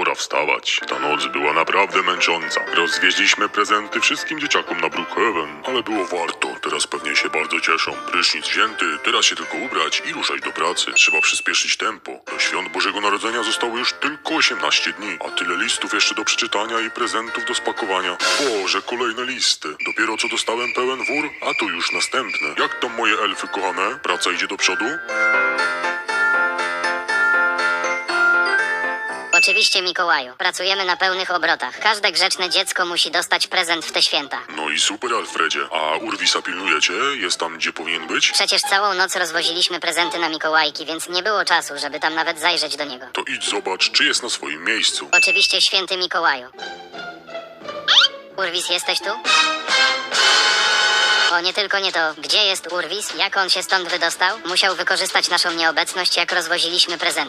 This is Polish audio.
pora wstawać. Ta noc była naprawdę męcząca. Rozwieźliśmy prezenty wszystkim dzieciakom na Brookhaven, ale było warto. Teraz pewnie się bardzo cieszą. Prysznic wzięty, teraz się tylko ubrać i ruszać do pracy. Trzeba przyspieszyć tempo. Do świąt Bożego Narodzenia zostało już tylko 18 dni, a tyle listów jeszcze do przeczytania i prezentów do spakowania. Boże, kolejne listy. Dopiero co dostałem pełen wór, a tu już następne. Jak tam moje elfy kochane? Praca idzie do przodu? Oczywiście, Mikołaju. Pracujemy na pełnych obrotach. Każde grzeczne dziecko musi dostać prezent w te święta. No i super, Alfredzie. A Urwisa pilnujecie? Jest tam, gdzie powinien być? Przecież całą noc rozwoziliśmy prezenty na Mikołajki, więc nie było czasu, żeby tam nawet zajrzeć do niego. To idź zobacz, czy jest na swoim miejscu. Oczywiście, święty Mikołaju. Urwis, jesteś tu? O, nie tylko nie to. Gdzie jest Urwis? Jak on się stąd wydostał? Musiał wykorzystać naszą nieobecność, jak rozwoziliśmy prezenty.